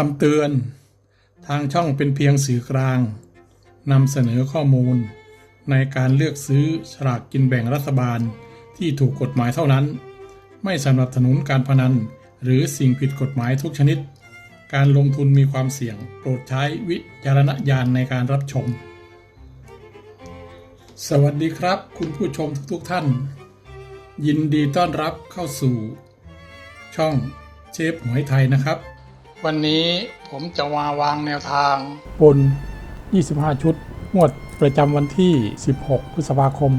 คำเตือน ทางช่องเป็นเพียงสื่อกลางนำเสนอข้อมูล ในการเลือกซื้อฉลากกินแบ่งรัฐบาลที่ถูกกฎหมายเท่านั้น ไม่สนับสนุนการพนัน หรือสิ่งผิดกฎหมายทุกชนิด การลงทุนมีความเสี่ยง โปรดใช้วิจารณญาณในการรับชม สวัสดีครับ คุณผู้ชมทุกๆท่าน ยินดีต้อนรับเข้าสู่ ช่องเชฟหวยไทยนะครับ วันนี้ผมจะมาวางแนวทาง บน 25 ชุดงวดประจำวันที่ 16 พฤษภาคม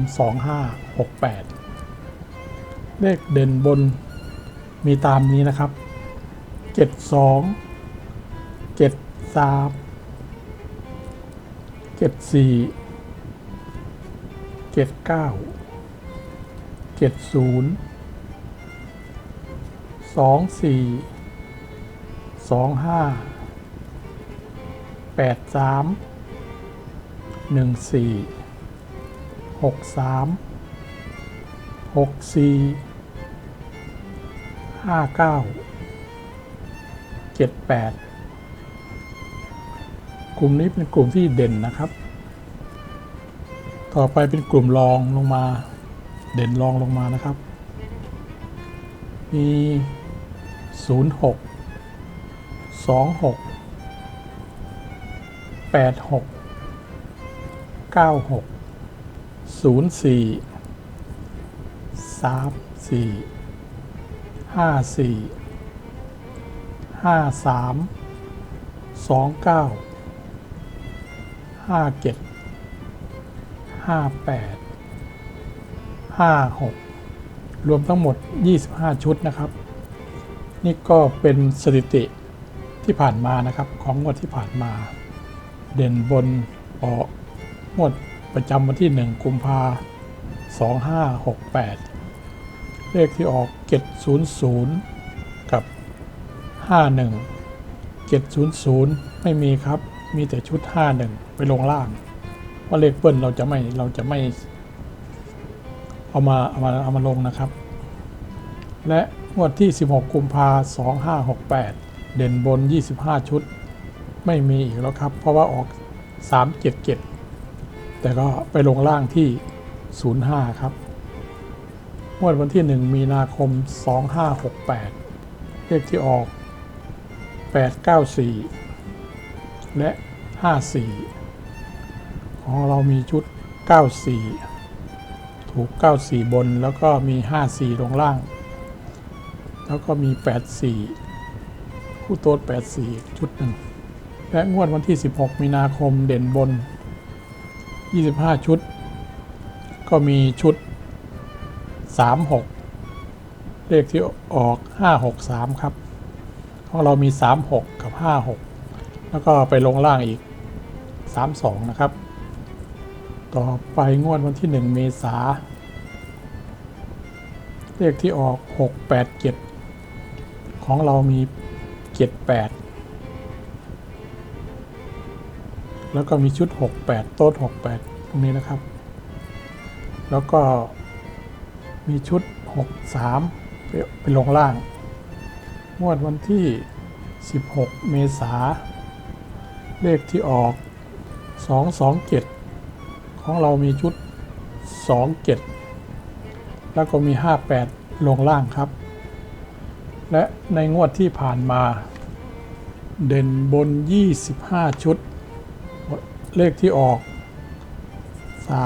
2568 เลขเด่นบนมีตามนี้นะครับ 72 73 74 79 70 24 สองห้าแปดสามหนึ่งสี่หกสามหกสี่ห้าเก้าเจ็ดแปดกลุ่มนี้เป็นกลุ่มที่เด่นนะครับ ต่อไปเป็นกลุ่มรองลงมา เด่นรองลงมานะครับ มีศูนย์หก สองหกแปดหกเก้าหกศูนย์สี่สามสี่ห้าสี่ห้าสามสองเก้าห้าเจ็ดห้าแปดห้าหกรวมทั้งหมด 25 ชุดนะครับ นี่ก็เป็นสถิติ ที่ผ่านมานะครับของงวดที่ผ่านมา เด่นบนออกงวดประจำวันที่ 1 กุมภา2568 เลขที่ออก 700 กับ 51 700 ไม่มีครับมีแต่ชุด 51 ไปลงล่างว่าเลขเบิ้ลเราจะไม่เราจะไม่เอามาเอามาเอามาลงนะครับ และงวดที่ 16 กุมภา2568 เด่นบน 25 ชุด ไม่มีอีกแล้วครับ เพราะว่าออก 377 แต่ก็ไปลงล่างที่ 05 ครับงวดวันที่ 1 มีนาคม 2568 เลขที่ออก 894 และ 54 ของเรามีชุด 94 ถูก 94 บนแล้วก็มี 54 ลงล่าง แล้วก็มี 84 คู่โต๊ด84 ชุดหนึ่ง และงวดวันที่ 16 มีนาคมเด่นบน 25 ชุด ก็มีชุด 36 เลขที่ออก 563 ครับ ของเรามี 36 กับ 56 แล้วก็ไปลงล่างอีก 32 นะครับ ต่อไปงวดวันที่ 1 เมษาเลขที่ออก 687 ของเรามี 78แล้วก็มีชุด 68 โต๊ด68 ตรงนี้นะครับ แล้วก็มีชุด 63ไปไปลงล่าง งวดวันที่ 16 เมษา เลขที่ออก 227 ของเรามีชุด 27 แล้วก็มี 58 ลงล่างครับ และในงวดที่ผ่านมา เด่นบน 25 ชุด เลขที่ออก 3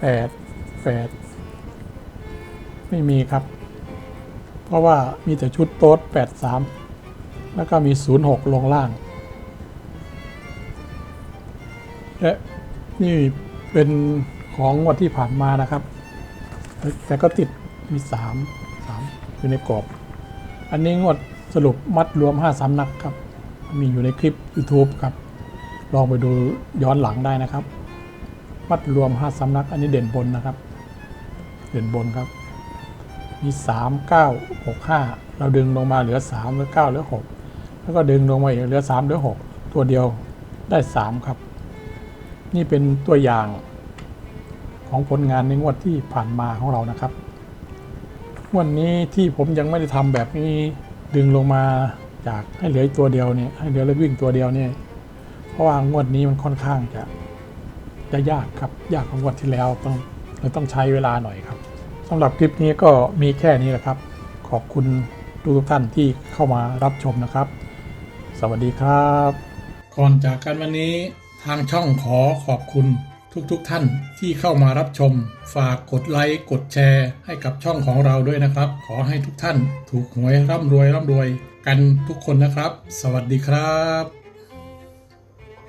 8 8 ไม่มีครับ เพราะว่ามีแต่ชุดโต๊ด 83 แล้วก็มี 06 ลงล่าง และนี่เป็นของงวดที่ผ่านมานะครับ แต่ก็ติดมี 3 อยู่ในกรอบ อันนี้งวดสรุปมัดรวม5สำนักครับ มีอยู่ในคลิป YouTube ครับ ลองไปดูย้อนหลังได้นะครับ มัดรวม5สำนัก อันนี้เด่นบนนะครับ เด่นบนครับ มี 3 9 6 5 เราดึงลงมาเหลือ 3หลือ 9หลือ 6 แล้วก็ดึงลงมาอีกเหลือ 3หลือ 6 ตัวเดียวได้ 3 ครับ นี่เป็นตัวอย่างของผลงานในงวดที่ผ่านมาของเรานะครับ วดนี้ที่ผมยังไม่ได้ทำแบบนี้ดึงลงมาจากให้เหลือตัวเดียวเนี่ยให้เหลือแล้ววิ่งตัวเดียวเนี่ยเพราะว่างวดนี้มันค่อนข้างจะจะยากครับยากกว่างวดที่แล้วต้องเลยต้องใช้เวลาหน่อยครับสำหรับคลิปนี้ก็มีแค่นี้แหละครับ ขอบคุณทุกท่านที่เข้ามารับชมนะครับ สวัสดีครับ ก่อนจากกันวันนี้ทางช่องขอขอบคุณ ทุกๆทท่านที่เข้ามารับชม ฝากกดไลค์กดแชร์ ให้กับช่องของเราด้วยนะครับ ขอให้ทุกท่าน ถูกหวยร่ำรวยร่ำรวย กันทุกคนนะครับ สวัสดีครับ